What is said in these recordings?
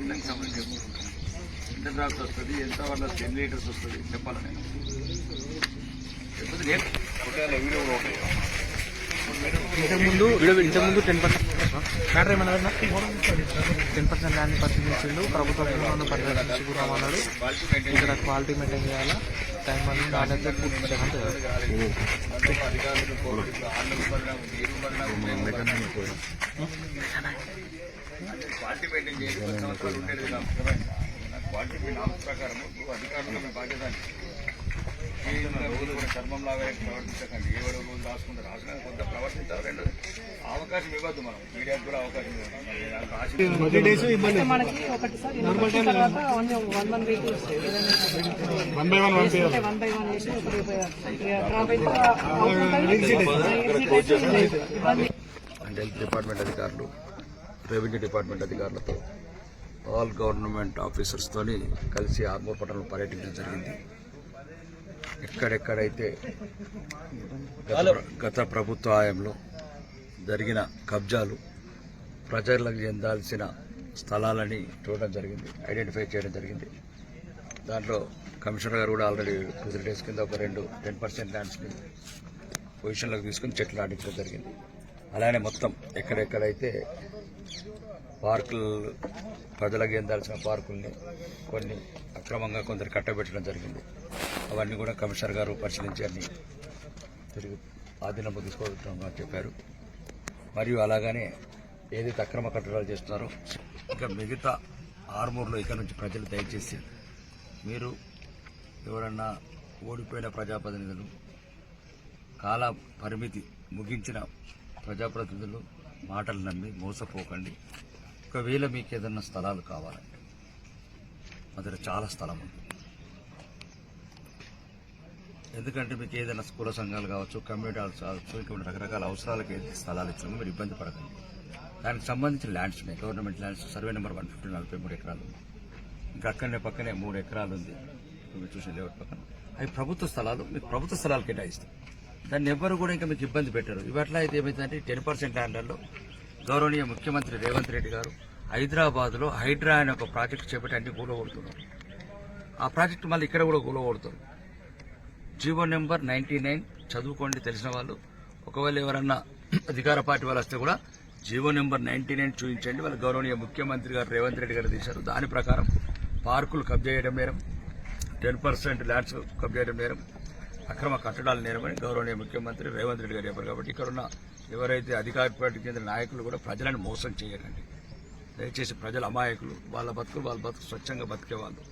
ఇందాక సంబంధించి చెప్పుకుంటాను ఎంత డ్రాప్స్ వస్తుంది ఎంత వల్ల ఎన్ని లీటర్స్ వస్తుంది చెప్పాలి నేను చెప్పదు నేను ఒకవేళ వీడియో కూడా ఒకటి ఇంతకుముందు ఇంతకుముందు టెన్ పర్సెంట్ మ్యాటర్ ఏమన్నా టెన్ పర్సెంట్ ల్యాండ్ పరిశీలించిండు. ప్రభుత్వం పరిరక్షించి కూడా అన్నాడు ఇక్కడ క్వాలిటీ మెయింటైన్ చేయాలా? టైం అని బదనాలు క్వాలిటీ మెయింటైన్ చేయాలి. ప్రకారం అధికారులు బాధ్యత కూడా చర్మం లాగా ప్రవర్తించకండి. ఏ రాసిన కొంత ప్రవర్తించాలి. రెండు అవకాశం ఇవ్వద్దు మనం. మీడియాకు కూడా అవకాశం హెల్త్ డిపార్ట్మెంట్ అధికారులు రెవెన్యూ డిపార్ట్మెంట్ అధికారులతో ఆల్ గవర్నమెంట్ ఆఫీసర్స్తోని కలిసి ఆర్మూర్ పట్టణంలో పర్యటించడం జరిగింది. ఎక్కడెక్కడైతే గత ప్ర- గత ప్రభుత్వ హయాంలో జరిగిన కబ్జాలు ప్రజలకు చెందాల్సిన స్థలాలని చూడడం జరిగింది ఐడెంటిఫై చేయడం జరిగింది. దాంట్లో కమిషనర్ గారు కూడా ఆల్రెడీ టూ త్రీ డేస్ కింద ఒక రెండు టెన్ పర్సెంట్ ల్యాండ్స్ని పొజిషన్లోకి తీసుకుని చెట్లు నాటించడం జరిగింది. అలానే మొత్తం ఎక్కడెక్కడైతే పార్కులు ప్రజలకు చెందాల్సిన పార్కుల్ని కొన్ని అక్రమంగా కొందరు కట్టబెట్టడం జరిగింది. అవన్నీ కూడా కమిషనర్ గారు పరిశీలించి అన్ని తిరిగి ఆధీనంలో తీసుకోవడం చెప్పారు. మరియు అలాగనే ఏదైతే అక్రమ కట్టడాలు చేస్తున్నారో ఇంకా మిగతా ఆర్మూర్లో ఇక్కడ నుంచి ప్రజలు దయచేసి మీరు ఎవరన్నా ఓడిపోయిన ప్రజాప్రతినిధులు కాల పరిమితి ముగించిన ప్రజాప్రతినిధులు మాటలు నమ్మి మోసపోకండి. ఒకవేళ మీకు ఏదన్నా స్థలాలు కావాలంటే దగ్గర చాలా స్థలం ఉంది. ఎందుకంటే మీకు ఏదైనా స్కూల్ సంఘాలు కావచ్చు కమ్యూనిటీ హాల్స్ కావచ్చు ఇంకా రకరకాల అవసరాలకు ఏదైతే స్థలాలు ఇచ్చినామో మీరు ఇబ్బంది పడకండి. దానికి సంబంధించిన ల్యాండ్స్ ఉన్నాయి. Government lands survey number one fifty నలభై మూడు ఎకరాలు ఉంది. ఇంకా అక్కడనే పక్కనే మూడు ఎకరాలు ఉంది. మీరు చూసిన లేవట్ పక్కన. అవి ప్రభుత్వ స్థలాలు. మీకు ప్రభుత్వ స్థలాలు కేటాయిస్తాయి దాన్ని ఎవ్వరు కూడా ఇంకా మీకు ఇబ్బంది పెట్టారు. ఇవట్లా అయితే ఏమైందంటే టెన్ పర్సెంట్ ల్యాండ్లలో గౌరవనీయ ముఖ్యమంత్రి రేవంత్ రెడ్డి గారు హైదరాబాద్లో హైడ్రా అనే ఒక ప్రాజెక్ట్ చేపట్టి అన్ని కూలగొడుతున్నారు ఆ ప్రాజెక్ట్ మళ్ళీ ఇక్కడ కూడా కూలగొడుతున్నారు జీవో నెంబర్ నైంటీ నైన్ చదువుకోండి తెలిసిన వాళ్ళు. ఒకవేళ ఎవరన్నా అధికార పార్టీ వాళ్ళు వస్తే కూడా జీవో నెంబర్ నైన్టీ నైన్ చూపించండి. వాళ్ళ గౌరవనీయ ముఖ్యమంత్రి గారు రేవంత్ రెడ్డి గారు తీశారు. దాని ప్రకారం పార్కులు కబ్జా చేయడం నేరం టెన్ పర్సెంట్ ల్యాండ్స్ కబ్జా చేయడం నేరం అక్రమ కట్టడాలు నేరమని గౌరవనీయ ముఖ్యమంత్రి రేవంత్ రెడ్డి గారు చెప్పారు. కాబట్టి ఇక్కడున్న ఎవరైతే అధికార పార్టీ చెందిన నాయకులు కూడా ప్రజలను మోసం చేయకండి. దయచేసి ప్రజల అమాయకులు వాళ్ళ బతుకులు వాళ్ళ బతుకు స్వచ్ఛంగా బతికే వాళ్ళు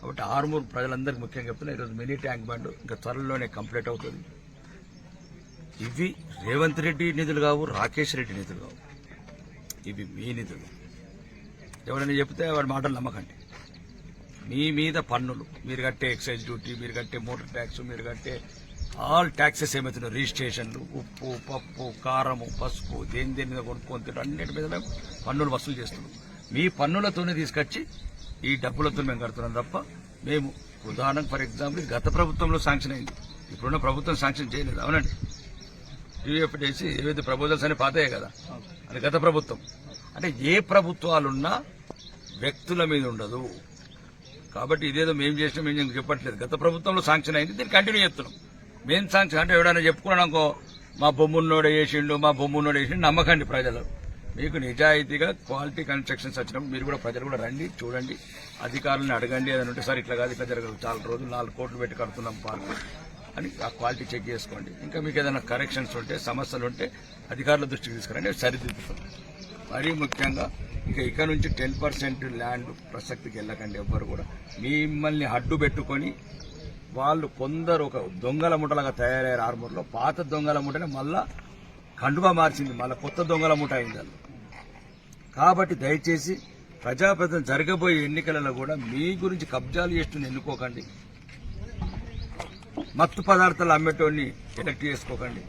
కాబట్టి ఆరుమూరు ప్రజలందరికీ ముఖ్యంగా చెప్తున్నా ఈరోజు మినీ ట్యాంక్ బండ్ ఇంకా త్వరలోనే కంప్లీట్ అవుతుంది. ఇవి రేవంత్ రెడ్డి నిధులు కావు రాకేష్ రెడ్డి నిధులు కావు. ఇవి మీ నిధులు. ఎవరైనా చెప్తే వాడి మాటలు నమ్మకండి. మీ మీద పన్నులు. మీరు కట్టే ఎక్సైజ్ డ్యూటీ మీరు కట్టే మోటార్ ట్యాక్స్ మీరు కట్టే ఆల్ ట్యాక్సెస్ ఏమవుతున్నాయి రిజిస్ట్రేషన్లు ఉప్పు పప్పు కారము పసుపు దేని దేని మీద కొనుక్కొని తినడం అన్నిటి మీద మేము పన్నులు వసూలు చేస్తున్నాం. మీ పన్నులతోనే తీసుకొచ్చి ఈ డబ్బులతో మేము కడుతున్నాం తప్ప మేము ఉదాహరణ ఫర్ ఎగ్జాంపుల్ గత ప్రభుత్వంలో శాంక్షన్ అయింది. ఇప్పుడున్న ప్రభుత్వం శాంక్షన్ చేయలేదు. అవునండి. టీవీఎఫ్ చేసి ఏవైతే ప్రపోజల్స్ అని పాతాయే కదా? అది గత ప్రభుత్వం. అంటే ఏ ప్రభుత్వాలున్నా వ్యక్తుల మీద ఉండదు. కాబట్టి ఇదేదో మేము చేసినా మేము చెప్పట్లేదు. గత ప్రభుత్వంలో శాంక్షన్ అయింది. దీన్ని కంటిన్యూ చేస్తున్నాం. మేము శాంక్షన్ అంటే ఎవడైనా చెప్పుకున్నాను అనుకో మా బొమ్మున్నోడు వేసిండు మా బొమ్మున్నోడు వేసిండు నమ్మకండి ప్రజలు. మీకు నిజాయితీగా క్వాలిటీ కన్స్ట్రక్షన్స్ వచ్చినప్పుడు మీరు కూడా ప్రజలు కూడా రండి చూడండి అధికారులను అడగండి ఏదైనా ఉంటే సార్ ఇట్లా కాదు ఇట్లా జరగదు చాలా రోజులు నాలుగు కోట్లు పెట్టి కడుతున్నాం పార్కు అని ఆ క్వాలిటీ చెక్ చేసుకోండి. ఇంకా మీకు ఏదైనా కరెక్షన్స్ ఉంటే సమస్యలు ఉంటే అధికారుల దృష్టికి తీసుకురండి అవి సరిదిద్దుతాం మరీ ముఖ్యంగా ఇక ఇక నుంచి టెన్ పర్సెంట్ ల్యాండ్ ప్రసక్తికి వెళ్ళకండి ఎవ్వరు కూడా. మిమ్మల్ని అడ్డు పెట్టుకొని వాళ్ళు కొందరు ఒక దొంగల ముఠలాగా తయారయ్యారు ఆర్మూర్లో. పాత దొంగల ముఠని మళ్ళా కండుగా మార్చింది. మళ్ళీ కొత్త దొంగల ముఠ అయింది కాబట్టి దయచేసి ప్రజాప్రతిని జరగబోయే ఎన్నికలలో కూడా మీ గురించి కబ్జాలు చేస్తుంది ఎన్నుకోకండి. మత్తు పదార్థాలు అమ్మేటోని ఎలక్ట్ చేసుకోకండి.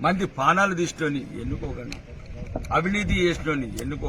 మంది పానాలు తీసుకొని ఎన్నుకోకండి. అవినీతి చేసిన ఎన్నుకో